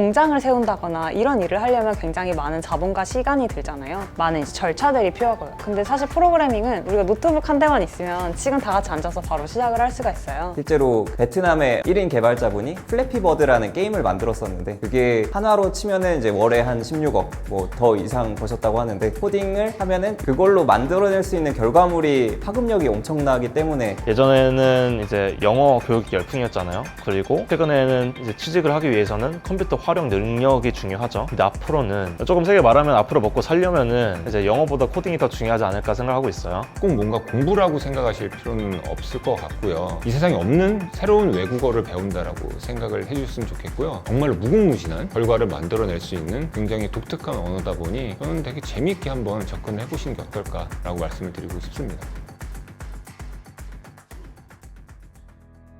공장을 세운다거나 이런 일을 하려면 굉장히 많은 자본과 시간이 들잖아요. 많은 이제 절차들이 필요하고요. 근데 사실 프로그래밍은 우리가 노트북 한 대만 있으면 지금 다 같이 앉아서 바로 시작을 할 수가 있어요. 실제로 베트남의 1인 개발자분이 플래피버드라는 게임을 만들었었는데 그게 한화로 치면은 이제 월에 한 16억 뭐 더 이상 버셨다고 하는데 코딩을 하면은 그걸로 만들어낼 수 있는 결과물이 파급력이 엄청나기 때문에 예전에는 이제 영어 교육이 열풍이었잖아요. 그리고 최근에는 이제 취직을 하기 위해서는 컴퓨터 활용 능력이 중요하죠. 근데 앞으로는 조금 세게 말하면 앞으로 먹고 살려면은 이제 영어보다 코딩이 더 중요하지 않을까 생각하고 있어요. 꼭 뭔가 공부라고 생각하실 필요는 없을 것 같고요. 이 세상에 없는 새로운 외국어를 배운다라고 생각을 해주셨으면 좋겠고요. 정말로 무궁무진한 결과를 만들어낼 수 있는 굉장히 독특한 언어다 보니 저는 되게 재미있게 한번 접근을 해보시는 게 어떨까라고 말씀을 드리고 싶습니다.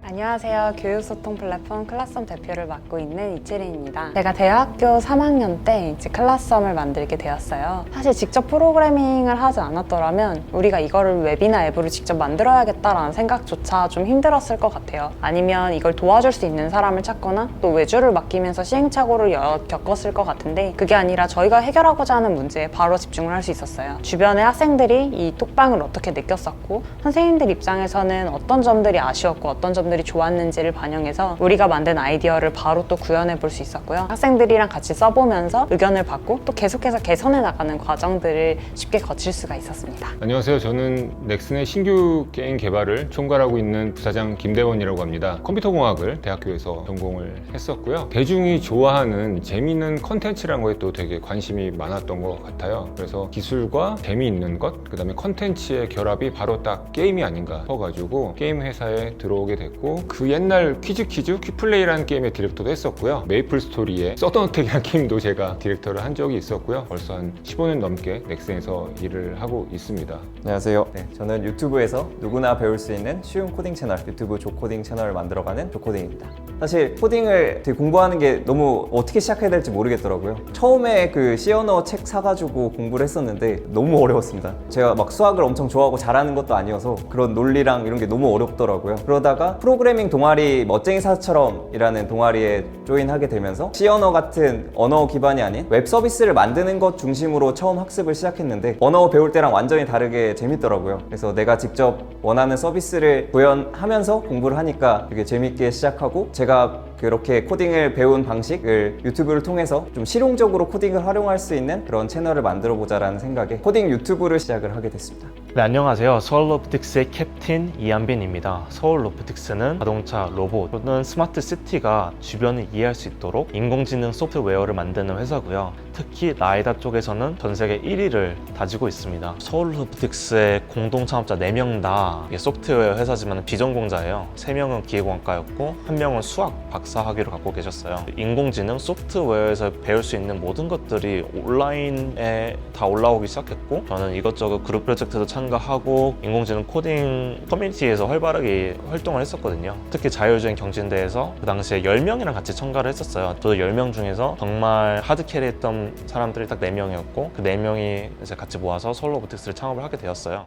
안녕하세요. 교육소통 플랫폼 클라썸 대표를 맡고 있는 이채린입니다. 제가 대학교 3학년 때 이제 클라썸을 만들게 되었어요. 사실 직접 프로그래밍을 하지 않았더라면 우리가 이거를 웹이나 앱으로 직접 만들어야겠다라는 생각조차 좀 힘들었을 것 같아요. 아니면 이걸 도와줄 수 있는 사람을 찾거나 또 외주를 맡기면서 시행착오를 겪었을 것 같은데 그게 아니라 저희가 해결하고자 하는 문제에 바로 집중을 할 수 있었어요. 주변의 학생들이 이 톡방을 어떻게 느꼈었고 선생님들 입장에서는 어떤 점들이 아쉬웠고 어떤 점들이 좋았는지를 반영해서 우리가 만든 아이디어를 바로 또 구현해 볼 수 있었고요. 학생들이랑 같이 써보면서 의견을 받고 또 계속해서 개선해 나가는 과정들을 쉽게 거칠 수가 있었습니다. 안녕하세요. 저는 넥슨의 신규 게임 개발을 총괄하고 있는 부사장 김대원이라고 합니다. 컴퓨터공학을 대학교에서 전공을 했었고요. 대중이 좋아하는 재미있는 컨텐츠라는 거에 또 되게 관심이 많았던 것 같아요. 그래서 기술과 재미있는 것, 그 다음에 컨텐츠의 결합이 바로 딱 게임이 아닌가 싶어가지고 게임 회사에 들어오게 됐고 그 옛날 퀴즈 퀴즈 퀴플레이라는 게임의 디렉터도 했었고요. 메이플 스토리의 서던어택이라는 게임도 제가 디렉터를 한 적이 있었고요. 벌써 한 15년 넘게 넥슨에서 일을 하고 있습니다. 안녕하세요. 네, 저는 유튜브에서 누구나 배울 수 있는 쉬운 코딩 채널 유튜브 조코딩 채널을 만들어가는 조코딩입니다. 사실 코딩을 되게 공부하는 게 너무 어떻게 시작해야 될지 모르겠더라고요. 처음에 그 C 언어 책 사가지고 공부를 했었는데 너무 어려웠습니다. 제가 막 수학을 엄청 좋아하고 잘하는 것도 아니어서 그런 논리랑 이런 게 너무 어렵더라고요. 그러다가 프로 그래밍 동아리 멋쟁이 사처럼이라는 동아리에 조인하게 되면서 C 언어 같은 언어 기반이 아닌 웹 서비스를 만드는 것 중심으로 처음 학습을 시작했는데 언어 배울 때랑 완전히 다르게 재밌더라고요. 그래서 내가 직접 원하는 서비스를 구현하면서 공부를 하니까 되게 재밌게 시작하고 제가 그렇게 코딩을 배운 방식을 유튜브를 통해서 좀 실용적으로 코딩을 활용할 수 있는 그런 채널을 만들어 보자라는 생각에 코딩 유튜브를 시작을 하게 됐습니다. 네, 안녕하세요. 서울 로보틱스의 캡틴 이한빈입니다. 서울 로보틱스는 자동차, 로봇 또는 스마트 시티가 주변을 이해할 수 있도록 인공지능 소프트웨어를 만드는 회사고요. 특히 라이다 쪽에서는 전 세계 1위를 다지고 있습니다. 서울 로보틱스의 공동 창업자 4명 다 소프트웨어 회사지만 비전공자예요. 3명은 기계공학과였고 1명은 수학 박사 학위를 갖고 계셨어요. 인공지능 소프트웨어에서 배울 수 있는 모든 것들이 온라인에 다 올라오기 시작했고 저는 이것저것 그룹 프로젝트도 참가하고 인공지능 코딩 커뮤니티에서 활발하게 활동을 했었거든요. 특히 자율주행 경진대에서 그 당시에 10명이랑 같이 참가를 했었어요. 저도 10명 중에서 정말 하드캐리 했던 사람들이 딱 4명이었고 그 4명이 이제 같이 모아서 솔로보틱스를 창업을 하게 되었어요.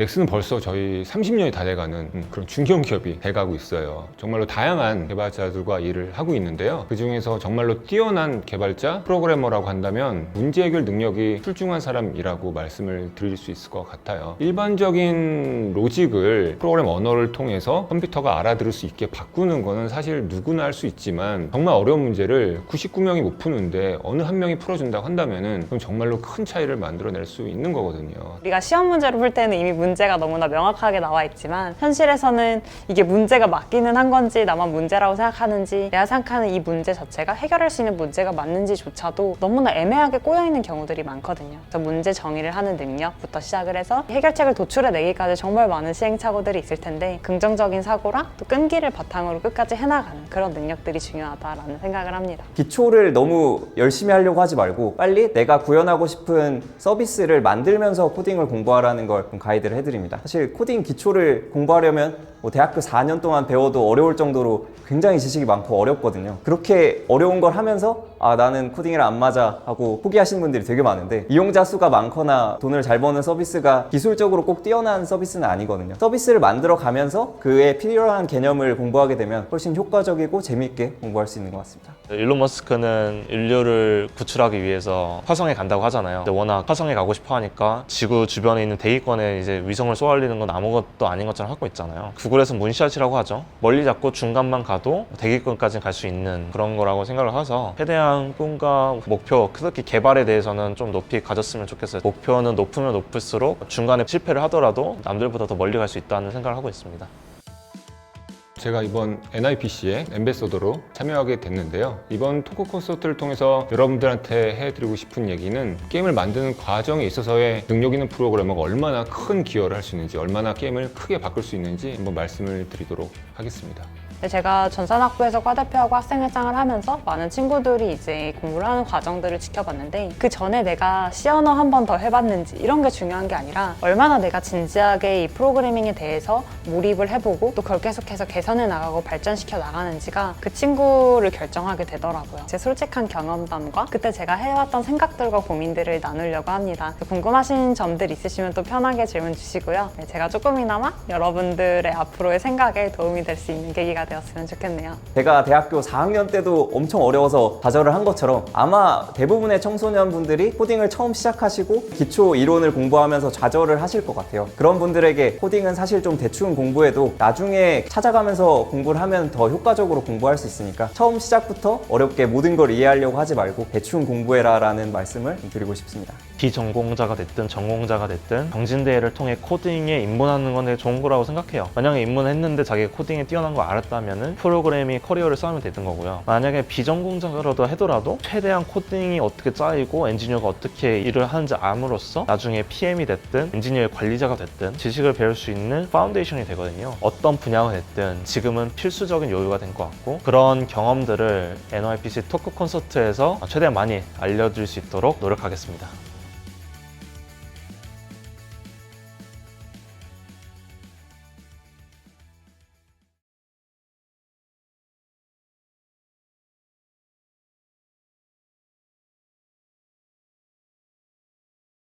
넥슨은 벌써 저희 30년이 다 돼가는 음, 그런 중견 기업이 돼가고 있어요. 정말로 다양한 개발자들과 일을 하고 있는데요. 그 중에서 정말로 뛰어난 개발자, 프로그래머라고 한다면 문제 해결 능력이 출중한 사람이라고 말씀을 드릴 수 있을 것 같아요. 일반적인 로직을 프로그램 언어를 통해서 컴퓨터가 알아들을 수 있게 바꾸는 거는 사실 누구나 할 수 있지만 정말 어려운 문제를 99명이 못 푸는데 어느 한 명이 풀어준다고 한다면은 그럼 정말로 큰 차이를 만들어낼 수 있는 거거든요. 우리가 시험 문제로 풀 때는 이미 문 제가 너무나 명확하게 나와 있지만 현실에서는 이게 문제가 맞기는 한 건지 나만 문제라고 생각하는지 내가 생각하는 이 문제 자체가 해결할 수 있는 문제가 맞는지조차도 너무나 애매하게 꼬여 있는 경우들이 많거든요. 그래서 문제 정의를 하는 능력부터 시작을 해서 해결책을 도출해 내기까지 정말 많은 시행착오들이 있을 텐데 긍정적인 사고랑 또 끈기를 바탕으로 끝까지 해나가는 그런 능력들이 중요하다라는 생각을 합니다. 기초를 너무 열심히 하려고 하지 말고 빨리 내가 구현하고 싶은 서비스를 만들면서 코딩을 공부하라는 걸좀 가이드 를 안내를 해드립니다. 사실 코딩 기초를 공부하려면 뭐 대학교 4년 동안 배워도 어려울 정도로 굉장히 지식이 많고 어렵거든요. 그렇게 어려운 걸 하면서 아 나는 코딩이랑 안 맞아 하고 포기하시는 분들이 되게 많은데 이용자 수가 많거나 돈을 잘 버는 서비스가 기술적으로 꼭 뛰어난 서비스는 아니거든요. 서비스를 만들어 가면서 그에 필요한 개념을 공부하게 되면 훨씬 효과적이고 재미있게 공부할 수 있는 것 같습니다. 일론 머스크는 인류를 구출하기 위해서 화성에 간다고 하잖아요. 근데 워낙 화성에 가고 싶어 하니까 지구 주변에 있는 대기권에 이제 위성을 쏘아올리는 건 아무것도 아닌 것처럼 하고 있잖아요. 구글에서 문샷이라고 하죠. 멀리 잡고 중간만 가도 대기권까지 갈 수 있는 그런 거라고 생각을 해서 최대한 꿈과 목표, 특히 개발에 대해서는 좀 높이 가졌으면 좋겠어요. 목표는 높으면 높을수록 중간에 실패를 하더라도 남들보다 더 멀리 갈 수 있다는 생각을 하고 있습니다. 제가 이번 NIPC의 엠베서더로 참여하게 됐는데요. 이번 토크 콘서트를 통해서 여러분들한테 해드리고 싶은 얘기는 게임을 만드는 과정에 있어서의 능력 있는 프로그래머가 얼마나 큰 기여를 할 수 있는지, 얼마나 게임을 크게 바꿀 수 있는지 한번 말씀을 드리도록 하겠습니다. 제가 전산학부에서 과대표하고 학생회장을 하면서 많은 친구들이 이제 공부를 하는 과정들을 지켜봤는데 그 전에 내가 C 언어 한 번 더 해봤는지 이런 게 중요한 게 아니라 얼마나 내가 진지하게 이 프로그래밍에 대해서 몰입을 해보고 또 그걸 계속해서 개선해 나가고 발전시켜 나가는지가 그 친구를 결정하게 되더라고요. 제 솔직한 경험담과 그때 제가 해왔던 생각들과 고민들을 나누려고 합니다. 궁금하신 점들 있으시면 또 편하게 질문 주시고요. 네, 제가 조금이나마 여러분들의 앞으로의 생각에 도움이 될 수 있는 계기가 되었으면 좋겠네요. 제가 대학교 4학년 때도 엄청 어려워서 좌절을 한 것처럼 아마 대부분의 청소년분들이 코딩을 처음 시작하시고 기초 이론을 공부하면서 좌절을 하실 것 같아요. 그런 분들에게 코딩은 사실 좀 대충 공부해도 나중에 찾아가면서 공부를 하면 더 효과적으로 공부할 수 있으니까 처음 시작부터 어렵게 모든 걸 이해하려고 하지 말고 대충 공부해라 라는 말씀을 드리고 싶습니다. 비전공자가 됐든 전공자가 됐든 경진대회를 통해 코딩에 입문하는 건 되게 좋은 거라고 생각해요. 만약에 입문했는데 자기가 코딩에 뛰어난 거 알았다면은 프로그래밍 커리어를 쌓으면 되는 거고요. 만약에 비전공자라도 하더라도 최대한 코딩이 어떻게 짜이고 엔지니어가 어떻게 일을 하는지 암으로써 나중에 PM이 됐든 엔지니어 관리자가 됐든 지식을 배울 수 있는 파운데이션이 되거든요. 어떤 분야가 됐든 지금은 필수적인 요소가 된 것 같고 그런 경험들을 NYPC 토크 콘서트에서 최대한 많이 알려줄 수 있도록 노력하겠습니다.